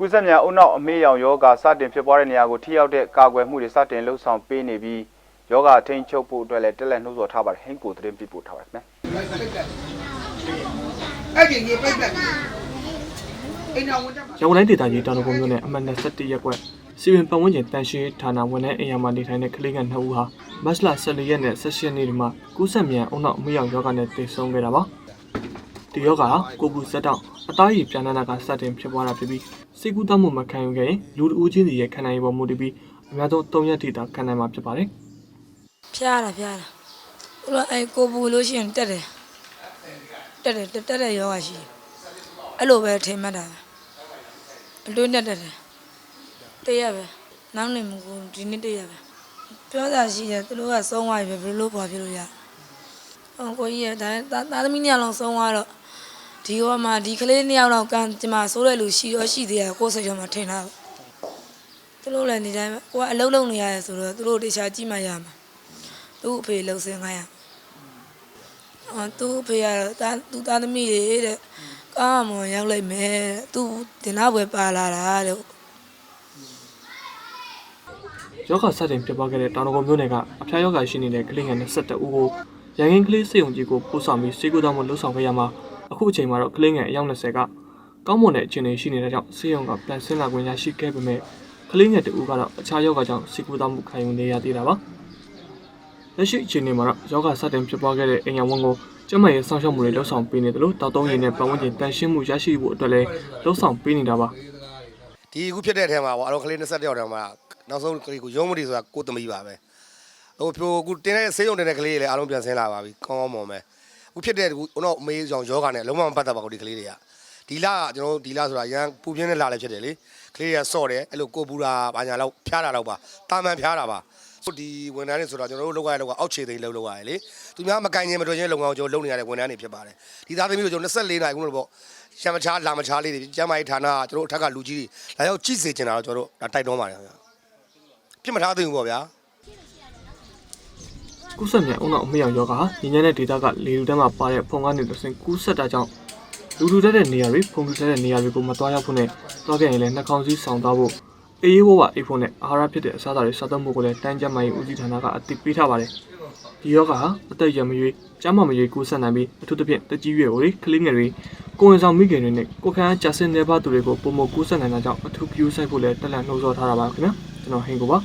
ကုသမြန်အုံနောက်အမေးရောင်ယောဂစတင်ဖြစ်ပွားတဲ့နေရာကိုထိရောက်တဲ့ကာကွယ်မှုတွေစတင်လှုပ်ဆောင်ပေးနေပြီးယောဂထိန်းချုပ်ဖို့အတွက်လည်းတက်လက်နှိုးဆော်ထားပါတယ်ဟင်းကိုသတင်းပြပို့ထားပါတယ်ခင်ဗျာအဲ့ဒီကြီးပိတ်သက်အိမ်တော်ဝန်တက်ပါရန်ကုန်တိုင်းဒေသကြီးတောင်တကုံမြို့နယ်အမှတ်27ရပ်ကွက်စီရင်ပတ်ဝန်းကျင်တန်ရှင်းဌာနဝန်ထမ်းအိမ်ယာမှာနေထိုင်တဲ့ကလေးငယ်2ဦးဟာမတ်လ14ရက်နဲ့17ရက်နေ့ဒီမှာကူးစက်မြန်အုံနောက်အမေးရောင်ယောဂနဲ့တည်ဆုံခဲ့တာပါ ဒီယောဂဟာကိုယ်ပူစက်တောက်အသားရည်ပြန်နာတာကစတင်ဖြစ်ပွားတာဖြစ်ပြီးစိတ်ကူးတတ်မှုမခံယူခဲ့ရင်လူတဦးချင်းစီရဲ့ခံနိုင်ရည်ပေါ်မူတည်ပြီးအများဆုံး3ရက်ထိတာခံနိုင်မှာဖြစ်ပါတယ်ဖျားတာဖျားတာဟိုလိုအဲကိုပူလို့ရှိရင်တက်တယ်တက်တယ်တက်တက်တဲ့ယောဂရှိတယ်အဲ့လိုပဲထင်မှတ်တာပဲအလွတ်နဲ့တက်တယ်တည့်ရပဲနောက်နေမကူဒီနေ့တည့်ရပဲပြောတာရှိတယ်သူတို့ကဆုံးသွားပြီပဲဘယ်လိုပေါ်ဖြစ်လို့ရဟောကိုကြီးရဒါသားသားသမီးနှစ်ယောက်လုံးဆုံးသွားတော့ ဒီဟောမှာဒီကလေးနှစ်ယောက်တော့ကန်ဒီမှာဆိုးတဲ့လူရှိတော့ရှိသေးတယ်ကိုယ်စိတ်ထဲမှာထင်တာပဲသူတို့လည်းဒီတိုင်းပဲကိုကအလုံးလုံးနေရတယ်ဆိုတော့သူတို့တေချာကြည့်မှရမှာသူ့အဖေလှုပ်စင်ခိုင်းရအော်သူ့အဖေကတော့တာသူ့သားသမီးတွေတဲ့ကားမောင်ရောက်လိုက်မယ်တဲ့သူတင်လာပွဲပါလာတာတဲ့ယောဂစတင်ဖြစ်ပွားခဲ့တဲ့တောင်တကုံမြို့နယ်ကအဖျားယောဂရှိနေတဲ့ကလေးငယ်22ဦးကိုရန်ကင်းကလေးစေုံကြီးကိုပို့ဆောင်ပြီးစေကူတောင်းမလှုပ်ဆောင်ခဲ့ရမှာ အခုအချိန်မှာတော့ကလေးငယ်အယောက်20ကကောင်းမွန်တဲ့အခြေအနေရှိနေတဲ့ကြောင့်စေယုံကပြန်ဆင်းလာခွင့်ရရှိခဲ့ပေမဲ့ကလေးငယ်တဦးကတော့အခြားယောဂကြောင့်စေကူတောင်းမှုခံယူနေရသေးတာပါလက်ရှိအခြေအနေမှာတော့ယောဂစတင်ဖြစ်ပွားခဲ့တဲ့အိမ်ရဝန်ကိုကျမရဲ့ဆောင်းရှောက်မှုတွေလှုပ်ဆောင်ပေးနေတယ်လို့တောက်တုံးရည်နဲ့ပတ်ဝန်းကျင်တန်ရှင်းမှုရရှိဖို့အတွက်လည်းလှုပ်ဆောင်ပေးနေတာပါဒီအခုဖြစ်တဲ့အထက်မှာပေါ့အတော့ကလေး20ယောက်တည်းမှာနောက်ဆုံးကလေးကိုရုံးမတီဆိုတာကိုသမီးပါပဲဟိုပြိုအခုတင်းတဲ့ဆေးရုံတင်တဲ့ကလေးတွေလည်းအားလုံးပြန်ဆင်းလာပါပြီကောင်းကောင်းမွန်ပဲအ ခုဖြစ်တဲ့အခုတော့အမေးဆောင်ယောဂနဲ့လုံးဝမပတ်သက်ပါဘူးဒီကလေးတွေကဒီလကကျွန်တော်တို့ဒီလဆိုတာရန်ပူပြင်းတဲ့လလည်းဖြစ်တယ်လေကလေးတွေကစော့တယ်အဲ့လိုကိုပူတာဘာညာလောက်ဖျားတာတော့ပါတာမန်ဖျားတာပါဒီဝန်ထမ်းတွေဆိုတာကျွန်တော်တို့လောက်ရတဲ့လောက်ကအောက်ခြေသိမ်းလောက်လောက်ရတယ်လေသူများမကင်ရင်မတော်ချင်းလုံအောင်ကျွန်တော်လုပ်နေရတဲ့ဝန်ထမ်းတွေဖြစ်ပါတယ်ဒီသားသမီးတို့ကျွန်တော်24နာရီခုလို့ပေါ့ရှမ်းမချားလာမချားလေးတွေကျမ်းမာရေးဌာနကကျွန်တော်တို့အထက်ကလူကြီးတွေလာရောက်ကြည့်စေချင်တာတော့ကျွန်တော်တို့ဒါတိုက်တွန်းပါတယ်ခင်ဗျာပြစ်မထားသိဘူးပေါ့ဗျာ ကူးစက်မြန်အုံနောက်အမေရောင်ယောဂဟာညဉ့်ညံတဲ့ဒေတာကလေလူတန်းမှာပါတဲ့ဖုန်ကနေတစ်ဆင့်ကူးစက်တာကြောင့်လူလူတက်တဲ့နေရာတွေဖုန်လူတက်တဲ့နေရာတွေကိုမသွားရောက်ဖို့နဲ့သွားခဲ့ရင်လည်းနှာခေါင်းစည်းဆောင်သွားဖို့အေးအေးဝဝအိတ်ဖို့နဲ့အာဟာရဖြစ်တဲ့အစားအသောက်တွေစားသုံးဖို့ကိုလည်းတန်းကြပ်မှရေးဦးစီးဌာနကအသိပေးထားပါတယ်ဒီယောဂဟာအသက်ရမရွေးကျန်းမာမရွေးကူးစက်နိုင်ပြီးအထူးသဖြင့်တက်ကြီးရွယ်တွေကလေးငယ်တွေကိုယ်ဝန်ဆောင်မိခင်တွေနဲ့ကိုယ်ခံအားကျဆင်းနေပါသူတွေကိုပုံမကူးစက်နိုင်တာကြောင့်အထူးပြုဆိုင်ဖို့လည်းတက်လက်နှိုးဆော်ထားတာပါခင်ဗျာကျွန်တော်ဟင်ကိုပါ